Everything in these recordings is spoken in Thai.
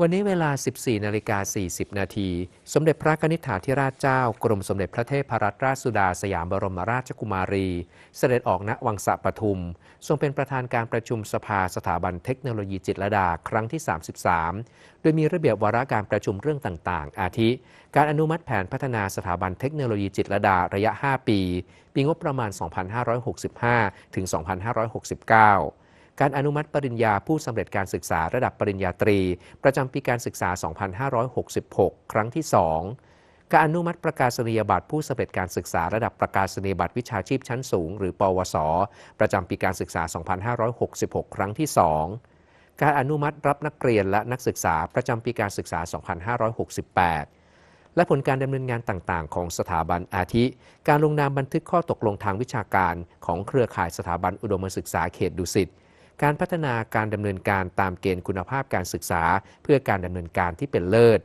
วันนี้เวลา 14 นาฬิกา 40 นาที สมเด็จพระนิษฐาธิราชเจ้า กรมสมเด็จพระเทพรัตนราชสุดาสยามบรมราชกุมารี เสด็จออกณวังสะปทุม ทรงเป็นประธานการประชุมสภาสถาบันเทคโนโลยีจิตรดาครั้งที่ 33 โดยมีระเบียบวาระการประชุมเรื่องต่างๆ อาทิ การอนุมัติแผนพัฒนาสถาบันเทคโนโลยีจิตรดาระยะ 5 ปี ปีงบประมาณ 2565 ถึง 2569 การอนุมัติปริญญาผู้สำเร็จการศึกษาระดับปริญญาตรี ประจำปีการศึกษา 2566 ครั้งที่ 2 การอนุมัติประกาศนียบัตรผู้สำเร็จการศึกษาระดับประกาศนียบัตรวิชาชีพชั้นสูง หรือ ปวส ประจำปีการศึกษา 2566 ครั้งที่ 2 การอนุมัติรับนักเรียนและนักศึกษาประจำปีการศึกษา 2568และผลการดำเนินงานต่าง ๆ ของสถาบันอาทิ การลงนามบันทึกข้อตกลงทางวิชาการของเครือข่ายสถาบันอุดมศึกษาเขตดุสิต การพัฒนาการดำเนินการตามเกณฑ์คุณภาพการศึกษา เพื่อการดำเนินการที่เป็นเลิศ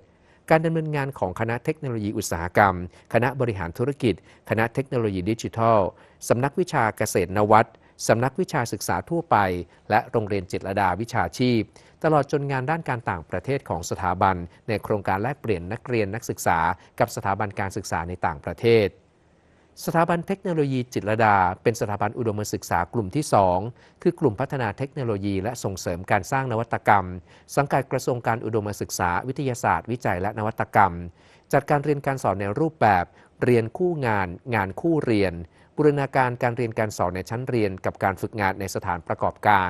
การดำเนินงานของคณะเทคโนโลยีอุตสาหกรรม คณะบริหารธุรกิจ คณะเทคโนโลยีดิจิทัลสำนักวิชาเกษตรนวัตสำนักวิชาศึกษาทั่วไป และโรงเรียนจิตรดาวิชาชีพ ตลอดจนงานด้านการต่างประเทศของสถาบัน ในโครงการแลกเปลี่ยนนักเรียนนักศึกษา กับสถาบันการศึกษาในต่างประเทศ สถาบันเทคโนโลยีจิตรดา เป็นสถาบันอุดมศึกษากลุ่มที่ 2 คือกลุ่มพัฒนาเทคโนโลยี และส่งเสริมการสร้างนวัตกรรม สังกัดกระทรวงการอุดมศึกษา วิทยาศาสตร์ วิจัยและนวัตกรรม จัดการเรียนการสอนในรูปแบบ เรียนคู่งาน งานคู่เรียนบูรณาการการเรียนการสอนในชั้นเรียน กับการฝึกงานในสถานประกอบการ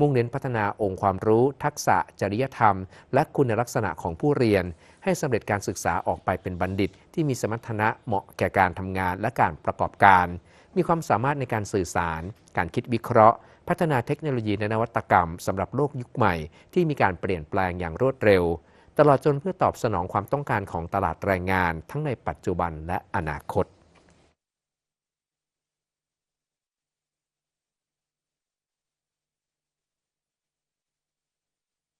มุ่งเน้นพัฒนาองค์ความรู้ ทักษะ จริยธรรม และคุณลักษณะของผู้เรียน ให้สำเร็จการศึกษาออกไปเป็นบัณฑิต ที่มีสมรรถนะเหมาะแก่การทำงานและการประกอบการ มีความสามารถในการสื่อสาร การคิดวิเคราะห์ พัฒนาเทคโนโลยีและนวัตกรรมสำหรับโลกยุคใหม่ ที่มีการเปลี่ยนแปลงอย่างรวดเร็ว ตลอดจนเพื่อตอบสนองความต้องการของตลาดแรงงาน ทั้งในปัจจุบันและอนาคต